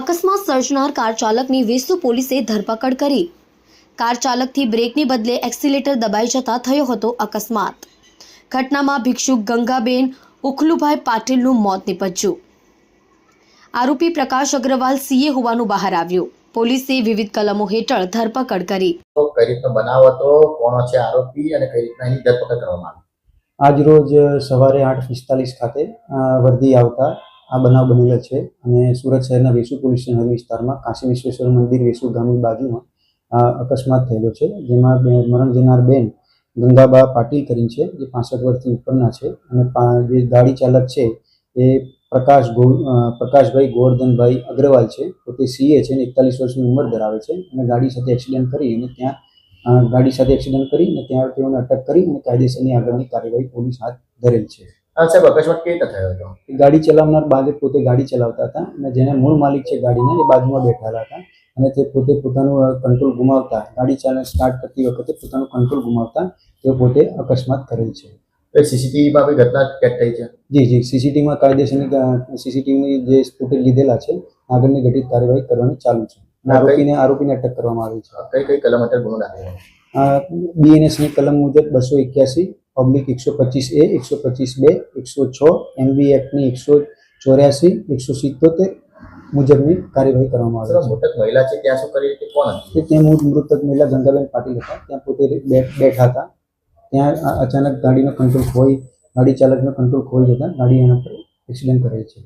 અકસ્માત સર્જનાર કાર ચાલકની વેસુ પોલીસે ધરપકડ કરી. કાર ચાલકથી બ્રેકની બદલે એક્સિલેટર દબાઈ જતા થયો હતો અકસ્માત. ઘટનામાં ભિક્ષુક ગંગાબેન ઉખલુભાઈ પાટીલનું મોત નીપજ્યું. આરોપી પ્રકાશ અગ્રવાલ સીએ હોવાનું બહાર આવ્યું. પોલીસે વિવિધ કલમો હેઠળ ધરપકડ કરી. કઈ રીતનો બનાવ હતો, કોણ છે આરોપી અને કઈ રીતના ધરપકડ કરવામાં આવી? આજ રોજ સવારે આઠ પિસ્તાલીસ ખાતે વર્દી આવતા આ બનાવ બનેલો છે અને સુરત શહેરના વેસુ પોલીસ સ્ટેશન વિસ્તારમાં કાશી વિશ્વેશ્વર મંદિર વેસુ ગામની બાજુમાં અકસ્માત થયેલો છે. જેમાં મરણ જનાર બેન ગંગાબા પાટીલ કરીને છે, જે પાસઠ વર્ષથી ઉપરના છે અને જે ગાડી ચાલક છે એ પ્રકાશ ગો પ્રકાશભાઈ ગોવર્ધનભાઈ અગ્રવાલ છે. પોતે સીએ છે અને એકતાલીસ વર્ષની ઉંમર ધરાવે છે અને ગાડી સાથે એક્સિડન્ટ કરી અને ત્યાં ગાડી સાથે એક્સિડન્ટ કરી અને ત્યાં તેઓને અટક કરી અને કાયદેસરની આગળની કાર્યવાહી પોલીસ હાથ ધરેલ છે. સાહેબ અકસ્માત કેવી રીતે થયો હતો? ગાડી ચલાવનાર બાદ પોતે ગાડી ચલાવતા હતા અને જેને મૂળ માલિક છે ગાડીના એ બાજુમાં બેઠેલા હતા અને તે પોતે પોતાનું કંટ્રોલ ગુમાવતા. ગાડી ચાલન સ્ટાર્ટ કરતી વખતે પોતાનું કંટ્રોલ ગુમાવતા તે પોતે અકસ્માત કરેલ છે. સીસીટીવીમાં બી ઘટના કેદ થઈ છે? જી જી સીસીટીવીમાં કાયદેસરની સીસીટીવીની જે ફૂટેજ લીધેલા છે આગળની ઘટિત કાર્યવાહી કરવાની ચાલુ છે. આરોપીને આરોપીને અટક કરવામાં આવી છે. કઈ કઈ કલમ હેઠળ ગુનો દાખલ બીએનએસની કલમ મુજબ બસો એક્યાસી પબ્લિક એકસો પચીસ એ એકસો પચીસ બે એકસો છ એમબી એક્ટની એકસો ચોર્યાસી એકસો સિત્તોતેર મુજબની કાર્યવાહી કરવામાં આવે મોટક મહિલા છે ત્યાં શું કરી હતી કોણ હતી? છે તે મૃતક મહિલા ગંગાબેન પાટીલ હતા. ત્યાં પોતે બે- બેઠા હતા. ત્યાં અચાનક ગાડીનો કંટ્રોલ ખોઈ ગાડી ચાલકનો કંટ્રોલ ખોઈ જતા ગાડી એના પર એક્સિડન્ટ કરે છે.